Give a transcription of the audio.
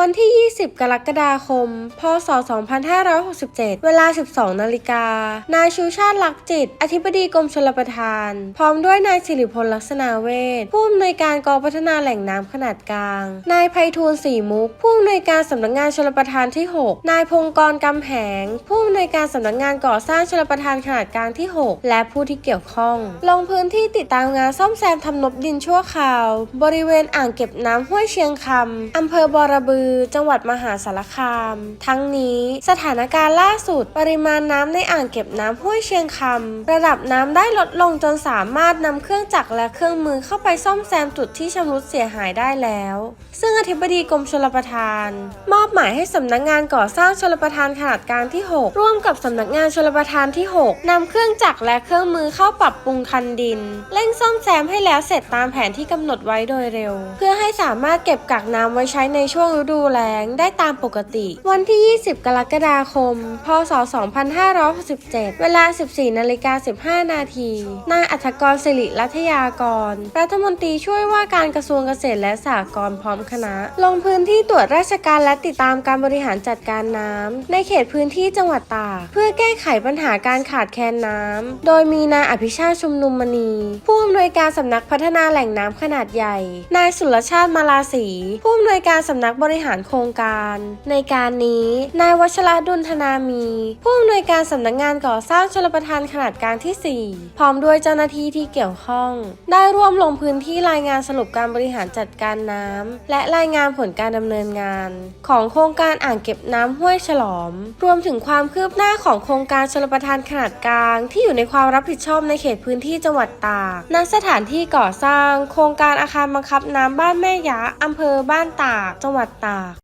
วันที่ 20 กรกฎาคม พศ 2567 เวลา 12 นาฬิกา นายชูชาติลักษิต อธิบดีกรมชลประทาน พร้อมด้วยนายสิริพลลักษณาเวชผู้อำนวยการกองพัฒนาแหล่งน้ำขนาดกลาง นายไพฑูรย์ศรีมุก ผู้อำนวยการสำนักงานชลประทานที่ 6 นายพงกรกำแหง ผู้อำนวยการสำนักงานก่อสร้างชลประทานขนาดกลางที่ 6 และผู้ที่เกี่ยวข้อง ลงพื้นที่ติดตามงานซ่อมแซมทำนบดินชั่วคราว บริเวณอ่างเก็บน้ำห้วยเชียงคำอำเภอบอระบือจังหวัดมหาสารคาม ทั้งนี้สถานการณ์ล่าสุด ปริมาณน้ำในอ่างเก็บน้ำห้วยเชียงคำระดับน้ำได้ลดลงจนสามารถนำเครื่องจักรและเครื่องมือเข้าไปซ่อมแซมจุดที่ชำรุดเสียหายได้แล้ว ซึ่งอธิบดีกรมชลประทาน มอบหมายให้สำนักงานก่อสร้างชลประทานขนาดกลางที่ 6 ร่วมกับสำนักงานชลประทานที่ 6นำเครื่องจักรและเครื่องมือเข้าปรับปรุงคันดิน เร่งซ่อมแซมให้แล้วเสร็จตามแผนที่กำหนดไว้โดยเร็ว เพื่อให้สามารถเก็บกักน้ำไว้ใช้ในช่วงฤดูแล้งได้ตามปกติ วันที่ 20 กรกฎาคม พศ 2567 เวลา 14นาฬิกา15 นาที นายอัธกรสิริรัตยากร รัฐมนตรีช่วยว่าการกระทรวงเกษตรและสหกรณ์พร้อมคณะ ลงพื้นที่ตรวจราชการและติดตามการบริหารจัดการน้ำในเขตพื้นที่จังหวัดตากเพื่อแก้ไขปัญหาการขาดแคลนน้ำโดยมีนายอภิชาติชุมนุมมณี ผู้อำนวยการสำนักพัฒนาแหล่งน้ำขนาดใหญ่ นายสุรชาติมาลาศีผู้อำนวยการสำนักบริหารโครงการ ในการนี้ นายวัชระดุลธนามี ผู้อำนวยการสำนักงานก่อสร้างชลประทานขนาดกลางที่ 4 พร้อมด้วยเจ้าหน้าที่ที่เกี่ยวข้อง ได้ร่วมลงพื้นที่รายงานสรุปการบริหารจัดการน้ำและรายงานผลการดำเนินงาน ของโครงการอ่างเก็บน้ำห้วยฉลอม รวมถึงความคืบหน้าของโครงการชลประทานขนาดกลาง ที่อยู่ในความรับผิดชอบในเขตพื้นที่จังหวัดตากณสถานที่ก่อสร้าง โครงการอาคารบังคับน้ำบ้านแม่ยะอำเภอบ้านตากจังหวัดตาก tard.